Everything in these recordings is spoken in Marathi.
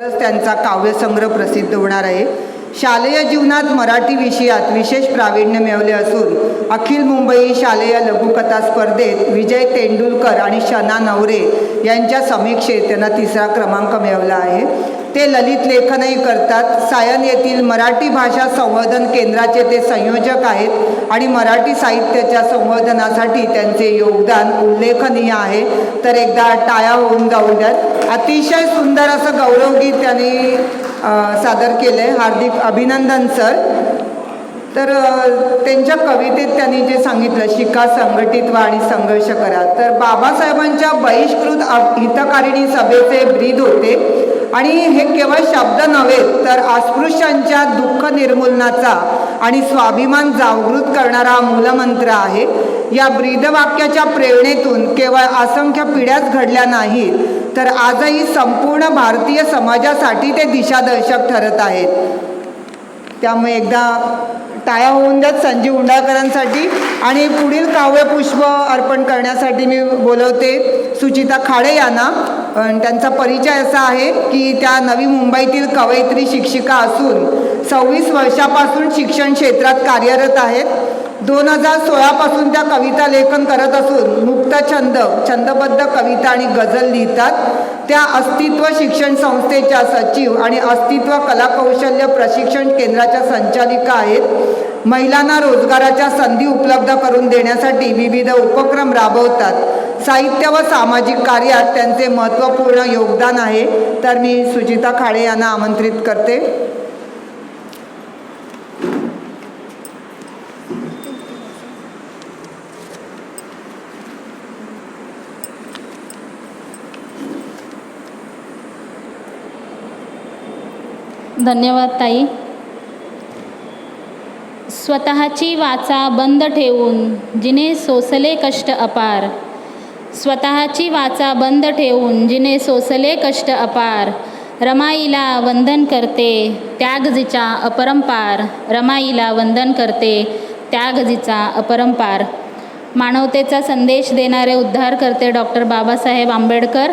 त्यांचा काव्यसंग्रह प्रसिद्ध होणार आहे. शालेय जीवनात मराठी विषयात विशेष प्रावीण्य मिळवले असून अखिल मुंबई शालेय लघुकथा स्पर्धेत विजय तेंडुलकर आणि शना नवरे यांच्या समीक्षेत त्यांना तिसरा क्रमांक मिळवला आहे. ते ललित लेखनही करतात. सायन येथील मराठी भाषा संवर्धन केंद्राचे ते संयोजक आहेत आणि मराठी साहित्याच्या संवर्धनासाठी त्यांचे योगदान उल्लेखनीय आहे. तर एकदा टाळ्या होऊन जाऊ द्यात. अतिशय सुंदर असं गौरवगीत त्यांनी सादर केलं आहे हार्दिक अभिनंदन सर. तर त्यांच्या कवितेत त्यांनी जे सांगितलं शिका संघटित व्हा आणि संघर्ष करा. तर बाबासाहेबांच्या बहिष्कृत हितकारिणी सभेचे ब्रीद होते. आणि हे केवळ शब्द नव्हे तर अस्पृश्यांच्या दुःख निर्मूलनाचा आणि स्वाभिमान जागृत करणारा मूलमंत्र आहे. या ब्रीदवाक्याच्या प्रेरणेतून केवळ असंख्य पिढ्याच घडल्या नाहीत तर आजही संपूर्ण भारतीय समाजासाठी ते दिशादर्शक ठरत आहेत. त्यामुळे एकदा टाया होऊन द्यात संजीव उंडाळकरांसाठी आणि पुढील काव्यपुष्प अर्पण करण्यासाठी मी बोलवते सुचिता खाडे यांना. त्यांचा परिचय असा आहे की त्या नवी मुंबईतील कवयित्री शिक्षिका असून सव्वीस वर्षापासून शिक्षण क्षेत्रात कार्यरत आहेत. दोन हजार सोळापासून त्या कविता लेखन करत असून मुक्त छंद छंदबद्ध कविता आणि गझल लिहितात. त्या अस्तित्व शिक्षण संस्थेच्या सचिव आणि अस्तित्व कलाकौशल्य प्रशिक्षण केंद्राच्या संचालिका आहेत. महिलांना रोजगाराच्या संधी उपलब्ध करून देण्यासाठी विविध उपक्रम राबवतात. साहित्य व सामाजिक कार्यात त्यांचे महत्त्वपूर्ण योगदान आहे. तर मी सुजिता खाडे यांना आमंत्रित करते. धन्यवाद ताई. स्वतःची वाचा बंद ठेवून जिने सोसले कष्ट अपार. स्वतःची वाचा बंद ठेवून जिने सोसले कष्ट अपार. रमाईला वंदन करते त्यागजीचा अपरंपार. रमाईला वंदन करते त्यागजीचा अपरंपार. मानवतेचा संदेश देणारे उद्धार करते डॉक्टर बाबासाहेब आंबेडकर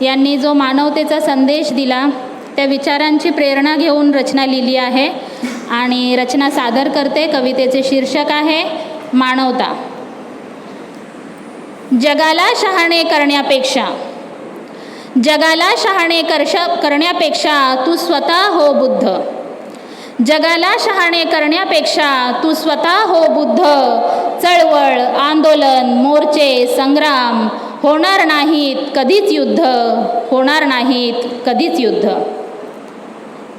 यांनी जो मानवतेचा संदेश दिला त्या विचारांची प्रेरणा घेऊन रचना लिहिली आहे. आणि रचना सादर करते कवितेचे शीर्षक आहे मानवता. जगाला शहाणे करण्यापेक्षा जगाला शहाणे करश करण्यापेक्षा तू स्वतः हो बुद्ध. जगाला शहाणे करण्यापेक्षा तू स्वतः हो बुद्ध. चळवळ आंदोलन मोर्चे संग्राम होणार नाहीत कधीच युद्ध होणार नाहीत कधीच युद्ध.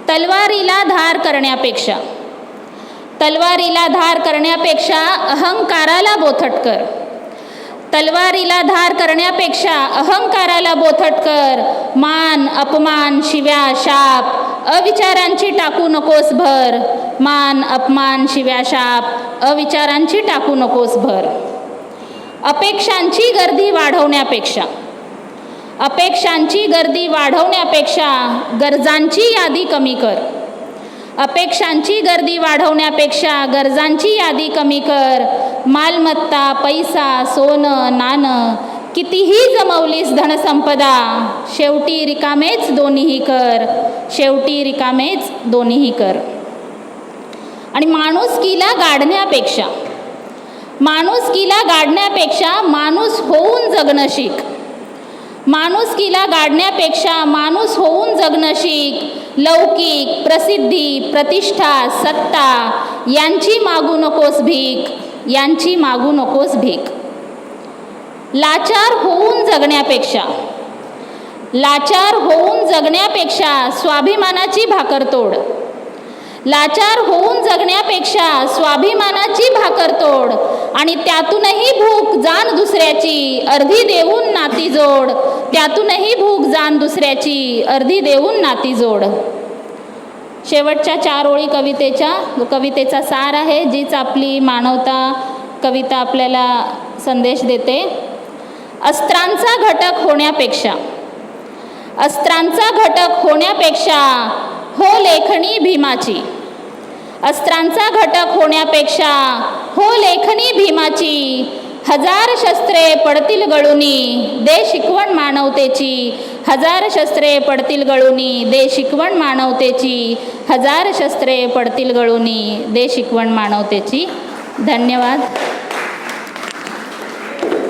तलवारीला धार करण्यापेक्षा. तलवारीला धार करण्यापेक्षा अहंकाराला बोथट कर तलवारीला धार करण्यापेक्षा अहंकाराला बोथट कर मान अपमान शिव्या शाप अविचारांची टाकू नकोस भर. मान अपमान शिव्या शाप अविचारांची टाकू नकोस भर. अपेक्षांची गर्दी वाढवण्यापेक्षा. अपेक्षांची गर्दी वाढवण्यापेक्षा गरजांची यादी कमी कर. अपेक्षांची गर्दी वाढवण्यापेक्षा गरजांची यादी कमी कर. मालमत्ता पैसा सोनं नाणं कितीही जमवलीस धनसंपदा शेवटी रिकामेच दोन्हीही कर. शेवटी रिकामेच दोन्हीही कर. आणि माणुसकीला गाडण्यापेक्षा माणुसकीला गाडण्यापेक्षा माणूस होऊन जगणं शिक. माणुसकीला गाडण्यापेक्षा माणूस होऊन जगणं शिक लौकिक प्रसिद्धी प्रतिष्ठा सत्ता यांची मागू नकोस भीक यांची मागू नकोस भीक. लाचार होऊन जगण्यापेक्षा लाचार होऊन जगण्यापेक्षा स्वाभिमानाची भाकरतोड. लाचार होऊन जगण्यापेक्षा स्वाभिमानाची भाकर आणि त्यातूनही भूक जाण दुसऱ्याची अर्धी देऊन नाती जोड. त्यातूनही भूक जाण दुसऱ्याची अर्धी देऊन नाती जोड. शेवटच्या चार ओळी कवितेच्या कवितेचा सार आहे जीच आपली मानवता कविता आपल्याला संदेश देते. अस्त्रांचा घटक होण्यापेक्षा. अस्त्रांचा घटक होण्यापेक्षा हो लेखणी भीमाची. अस्त्रांचा घटक होण्यापेक्षा हो लेखनी भीमाची. हजार शस्त्रे पडतील गळुनी दे शिकवण मानवतेची. हजार शस्त्रे पडतील गळुनी दे शिकवण मानवतेची. हजार शस्त्रे पडतील गळुनी दे शिकवण मानवतेची. धन्यवाद.